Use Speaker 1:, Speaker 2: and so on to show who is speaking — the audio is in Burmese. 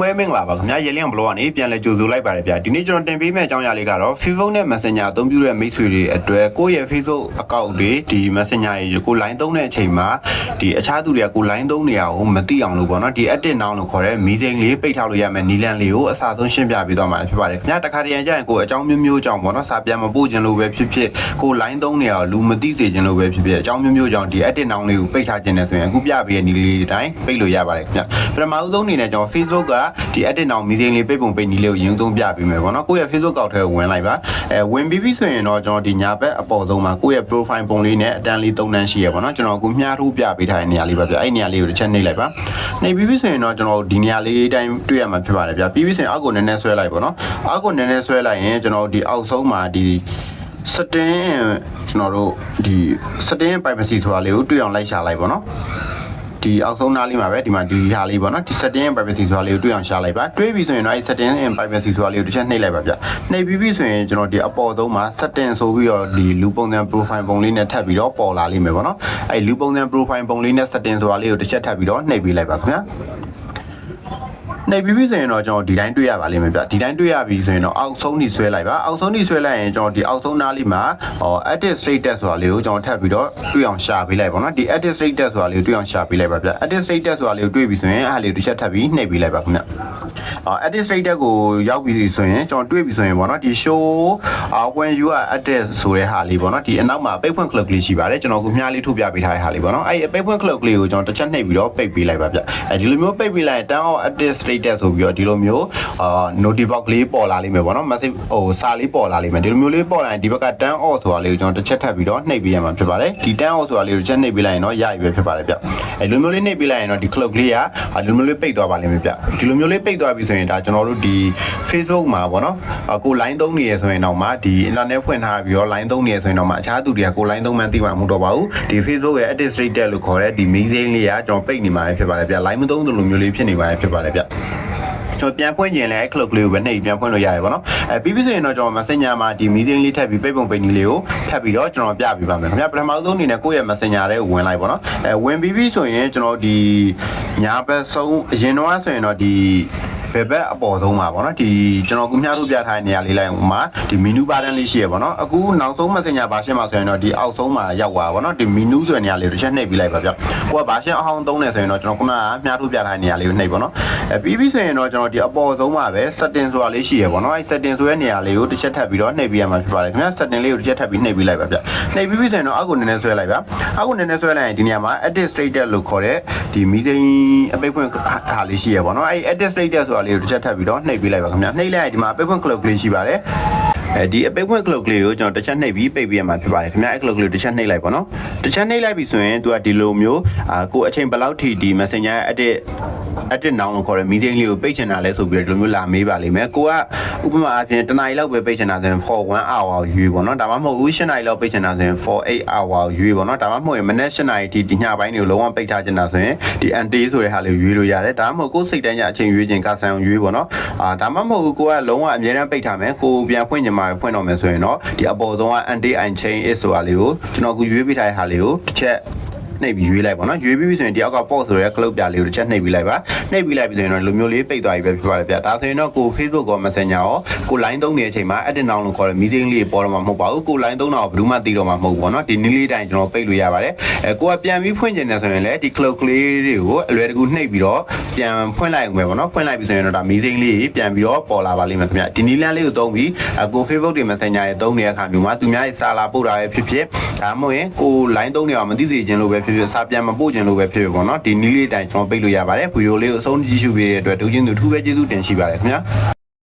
Speaker 1: မဲမင်္ဂလာပါခင်ဗျာရေလင်းဘလော့ကနေပြန်လဲကြိုဆိုလိုက်ပါတယ်ဗျာဒီနေ့ကျွန်တော်တင်ပေးမယ့်အကြောင်းအရာလေးကတော့ Facebook နဲ့ Messenger အသုံးပြုတဲ့မိတ်ဆွေတွေအတွက်ကိုယ့်ရဲ့ Facebook account တွေဒီ Messenger တွေကို line သုံးတဲ့အချိန်မှာဒီအခြားသူတွေကကို line သုံးနေရအောင်မသိအောင်လို့ပေါ့နော်ဒီ edit now လို့ခေါ်တဲ့ meeting လေးပိတ်ထားလို့ရမယ်နီလန်လေးကိုအစားဆုံးရှင်းပြပေးသွားမှာဖြစ်ပါတယ်ခင်ဗျာတခါတရံကျရင်ကိုအကြောင်းမျိုးမျိုးကြောင့်ပေါ့နော်စာပြန်မပို့ခြင်းလို့ပဲဖြစ်ဖြစ်ကို line သုံးနေရအောင်လူမသိစေခြင်းလို့ပဲဖြစ်ဖြစ်အကြောင်းမျိုးမျိုးကြောင့်ဒီ edit now လေးကိုပိတ်ထားခြင်းနဲ့ဆိုရင်အခုပြပေးတဲ့နီလေးအတိုင်းပိတ်လို့ရပါတယ်ခင်ဗျာပထမဦးဆုံးအနေနဲ့ကျွန်တော် Facebook ကဒီ edit now meeting လေးပိတ်ပုံပိတ်နီလေးကိုရင်းသုံးပြပေးမယ်ပေါ့နော်ကိုယ့်ရဲ့ Facebook ကောက်ထဲကိုဝင်လိုက်ပါအဲဝင်ပြီးပြီဆိုရင်တော့ကျွန်တော်ဒီညာဘက်အပေါ်ဆုံးမှာကိုယ့်ရဲ့ profile ပုံလေးနဲ့အတန်းလေး၃တန်းရှိရပေါ့နော်ကျွန်တော်အခုမြှားထိုးပြပေးထားတဲ့နေရာလေးပါဗျအဲ့နေရာလေးကိုတစ်ချက်နှိပ်လိုက်ပါနှိပ်ပြီးပြီဆိုရင်တော့ကျွန်တော်ဒီနေရာလေးတိုင်းတွေ့ရမှာဖြစ်ပါတယ်ဗျပြီးပြီဆိုရင်အောက်ကိုနည်းနည်းဆွဲလိုက်ပေါ့နော်အောက်ကိုနည်းနည်းဆွဲလိုက်ရင်ကျွန်တော်ဒီအောက်ဆုံးမှာဒီစတင်ကျွန်တော်တို့ဒီစတင် privacy ဆိုတာလေးကိုတွေ့အောင်လိုက်ရှာလိုက်ပေါ့နော် ဒီအောက်ဆုံးနားလေးမှာပဲဒီမှာဒီဟာလေးပေါ့နော်ဒီ setting and privacy ဆိုတာလေးကိုတွေ့အောင်ရှာလိုက်ပါတွေးပြီဆိုရင်တော့အဲ setting and privacy ဆိုတာလေးကိုတစ်ချက်နှိပ်လိုက်ပါဗျနှိပ်ပြီးပြီဆိုရင်ကျွန်တော်ဒီအပေါ်ဆုံးမှာ setting ဆိုပြီးတော့ဒီလူပုံစံ profile ပုံလေးနဲ့ထပ်ပြီးတော့ပေါ်လာလိမ့်မယ်ပေါ့နော်အဲလူပုံစံ profile ပုံလေးနဲ့ setting ဆိုတာလေးကိုတစ်ချက်ထပ်ပြီးတော့နှိပ်ပေးလိုက်ပါခင်ဗျာ နေပြီးပြီဆိုရင်တော့ကျွန်တော်ဒီတိုင်းတွေ့ရပါလိမ့်မယ်ဗျဒီတိုင်းတွေ့ရပြီဆိုရင်တော့အောက်ဆုံးကြီးဆွဲလိုက်ပါအောက်ဆုံးကြီးဆွဲလိုက်ရင်ကျွန်တော်ဒီအောက်ဆုံးနားလေးမှာဟော edit status ဆိုတာလေးကိုကျွန်တော်ထပ်ပြီးတော့တွေ့အောင်ရှာပေးလိုက်ပါတော့ဒီ edit status ဆိုတာလေးကိုတွေ့အောင်ရှာပေးလိုက်ပါဗျ edit status ဆိုတာလေးကိုတွေ့ပြီဆိုရင်အဲ့ဒါလေးကိုတစ်ချက်ထပ်ပြီးနှိပ်ပေးလိုက်ပါခင်ဗျအော် edit status ကိုရောက်ပြီဆိုရင်ကျွန်တော်တွေ့ပြီဆိုရင်ပေါ့နော်ဒီ show uh, when you are edit ဆိုတဲ့ဟာလေးပေါ့နော်ဒီအနောက်မှာပိတ်ဖွင့် click လေးရှိပါတယ်ကျွန်တော်ကမြားလေးထုတ်ပြပေးထားတဲ့ဟာလေးပေါ့နော်အဲ့ဒီပိတ်ဖွင့် click လေးကိုကျွန်တော်တစ်ချက်နှိပ်ပြီးတော့ပိတ်ပေးလိုက်ပါဗျအဲဒီလိုမျိုးပိတ်ပေးလိုက်ရင် turn off edit status ဆိုပြီးတော့ဒီလိုမျိုးအာ notice box လေးပေါ်လာလိမ့်မယ်ပေါ့နော် message ဟိုစာလေးပေါ်လာလိမ့်မယ်ဒီလိုမျိုးလေးပေါ်လာရင်ဒီဘက်က turn off ဆိုတာလေးကိုကျွန်တော်တစ်ချက်ထပ်ပြီးတော့နှိပ်ပေးရမှာဖြစ်ပါတယ်ဒီ turn off ဆိုတာလေးကိုတစ်ချက်နှိပ်ပေးလိုက်ရင်တော့ရပြီပဲဖြစ်ပါတယ်ဗျအဲလိုမျိုးလေးနှိပ်ပေးလိုက်ရင်တော့ဒီ clock လေးကဒီလိုမျိုးလေးပိတ်သွားပါလိမ့်မယ်ဗျဒီလိုမျိုးလေးပိတ်သွားပြီဆိုရင်ဒါကျွန်တော်တို့ဒီ Facebook မှာပေါ့နော်အကို line သုံးနေရဆိုရင်တော့မှဒီ internet ဖွင့်ထားပြီးတော့ line သုံးနေရဆိုရင်တော့မှအခြားသူတွေကကို line သုံးမှန်းသိမှာမဟုတ်တော့ပါဘူးဒီ Facebook ရဲ့ edit status လို့ခေါ်တဲ့ဒီ message လေးကကျွန်တော်ပိတ်နေမှာဖြစ်ပါတယ်ဗျ line မသုံးသလိုမျိုးလေးဖြစ်နေမှာဖြစ်ပါတယ်ဗျကျွန်တော်ပြန်ဖွင့်ခြင်းလဲ clock လေးကိုပဲနှိပ်ပြန်ဖွင့်လို့ရတယ်ပေါ့နော်အဲပြီးပြီဆိုရင်တော့ကျွန်တော် messenger မှာဒီ meeting လေးထပ်ပြီးပိတ်ပုံပိတ်နည်းလေးကိုထပ်ပြီးတော့ကျွန်တော်ပြပေးပါမယ်ခင်ဗျာပထမဆုံးအနေနဲ့ကိုယ့်ရဲ့ messenger လေးကိုဝင်လိုက်ပေါ့နော်အဲဝင်ပြီးပြီဆိုရင်ကျွန်တော်ဒီညာဘက်ဆုံးအရင်တော့ဆိုရင်တော့ဒီ ဘယ်ဘက်အပေါ်ဆုံးမှာပေါ့နော်ဒီကျွန်တော်ကူမြှားထုတ်ပြထားတဲ့နေရာလေးလိုက်ဟိုမှာဒီ menu button လေးရှိရပေါ့နော်အခုနောက်ဆုံး messenger version မှာဆိုရင်တော့ဒီအောက်ဆုံးမှာရောက်သွားပါပေါ့နော်ဒီ menu ဆိုတဲ့နေရာလေးကိုတစ်ချက်နှိပ်ပြီးလိုက်ပါဗျကိုက version အဟောင်းသုံးနေဆိုရင်တော့ကျွန်တော်ခုနကမြှားထုတ်ပြထားတဲ့နေရာလေးကိုနှိပ်ပေါ့နော်အဲပြီးပြီဆိုရင်တော့ကျွန်တော်ဒီအပေါ်ဆုံးမှာပဲ setting ဆိုတာလေးရှိရပေါ့နော်အဲ setting ဆိုတဲ့နေရာလေးကိုတစ်ချက်ထပ်ပြီးတော့နှိပ်ပြီးရမှာဖြစ်ပါတယ်ခင်ဗျ setting လေးကိုတစ်ချက်ထပ်ပြီးနှိပ်ပြီးလိုက်ပါဗျနှိပ်ပြီးပြီဆိုရင်တော့အောက်ကိုနည်းနည်းဆွဲလိုက်ပါအောက်ကိုနည်းနည်းဆွဲလိုက်ရင်ဒီနေရာမှာ edit status လို့ခေါ်တဲ့ဒီ meeting အပိတ်ဖွင့်ဟာလေးရှိရပေါ့နော်အဲ edit status ဆိုတာလေးကိုတစ်ချက်ထပ်ပြီးတော့နှိပ်ပြီးလိုက်ပါခင်ဗျနှိပ်လိုက်ရင်ဒီမှာအပိတ်ဖွင့် clock လေးရှိပါတယ်အဲဒီအပိတ်ဖွင့် clock လေးကိုကျွန်တော်တစ်ချက်နှိပ်ပြီးပိတ်ပြီးရမှာဖြစ်ပါတယ်ခင်ဗျအဲ့ clock လေးကိုတစ်ချက်နှိပ်လိုက်ပါနော်တစ်ချက်နှိပ်လိုက်ပြီဆိုရင်သူကဒီလိုမျိုးအာကိုအချိန်ဘယ်လောက်ထိဒီ messenger edit edit now လို့ခေါ်တဲ့ meeting လေးကိုပိတ်ချင်တာလဲဆိုပြီးတော့ဒီလိုမျိုးလာမေးပါလိမ့်မယ်ကိုကဥပမာအပြင်တနားရီလောက်ပဲပိတ်ချင်တာဆိုရင် for 1 hour ရွေးပေါ့နော်ဒါမှမဟုတ်ဘူး7နာရီလောက်ပိတ်ချင်တာဆိုရင် for 8 hour ရွေးပေါ့နော်ဒါမှမဟုတ်ရင်မနေ့7နာရီထိဒီညပိုင်းတွေကိုလုံးဝပိတ်ထားချင်တာဆိုရင်ဒီ anti ဆိုတဲ့ဟာလေးရွေးလို့ရတယ်ဒါမှမဟုတ်ကိုယ်စိတ်တိုင်းကြအချိန်ရွေးချင်ကဆန်အောင်ရွေးပေါ့နော်အာဒါမှမဟုတ်ဘူးကိုကလုံးဝအမြဲတမ်းပိတ်ထားမယ်ကိုပြန်ဖွင့်ချင်မှာဖွင့်တော့မယ်ဆိုရင်တော့ဒီအပေါ်ဆုံးက anti chain is ဆိုတာလေးကိုကျွန်တော်အခုရွေးပေးထားတဲ့ဟာလေးကိုတစ်ချက် နှိပ်ပြီးရွေးလိုက်ပါနော်ရွေးပြီးပြီဆိုရင်ဒီအောက်က pause ဆိုတဲ့ cloud ပြလေးကိုတစ်ချက်နှိပ်ပြီးလိုက်ပါနှိပ်ပြီးလိုက်ပြီဆိုရင်တော့လူမျိုးလေးပိတ်သွားပြီပဲဖြစ်ပါတယ်ဗျဒါဆိုရင်တော့ကို Facebook ကော Messenger ရောကို line သုံးနေတဲ့အချိန်မှာ edit now လို့ခေါ်တဲ့ meeting လေးပေါ်တော့မှာမဟုတ်ပါဘူးကို line သုံးတာကိုဘယ်သူမှသိတော့မှာမဟုတ်ဘူးပေါ့နော်ဒီနည်းလေးတိုင်းကျွန်တော်ပိတ်လို့ရပါတယ်အဲကိုကပြန်ပြီးဖွင့်ကျင်တယ်ဆိုရင်လည်းဒီ cloud ကလေးတွေကိုအလွယ်တကူနှိပ်ပြီးတော့ပြန်ဖွင့်လိုက်အောင်ပဲပေါ့နော်ဖွင့်လိုက်ပြီဆိုရင်တော့ဒါ meeting လေးပြန်ပြီးတော့ပေါ်လာပါလိမ့်မယ်ခင်ဗျဒီနည်းလမ်းလေးကိုသုံးပြီးအကို Facebook တွေ Messenger တွေသုံးနေတဲ့အခါမျိုးမှာသူများရဲ့စာလာပို့တာပဲဖြစ်ဖြစ်ဒါမှမဟုတ်ရင်ကို line သုံးနေအောင်မသိစေချင်လို့ပဲဖြစ်ဖြစ်စာပြန်မပို့ချင်လို့ပဲဖြစ်ဖြစ်ပေါ့နော်ဒီနည်းလေးတိုင်းကျွန်တော်ပိတ်လို့ရပါတယ်ဗီဒီယိုလေးကိုအဆုံးကြည့်ရှုပေးတဲ့အတွက်ဒုချင်းသူထူးပဲကျေးဇူးတင်ရှိပါတယ်ခင်ဗျာ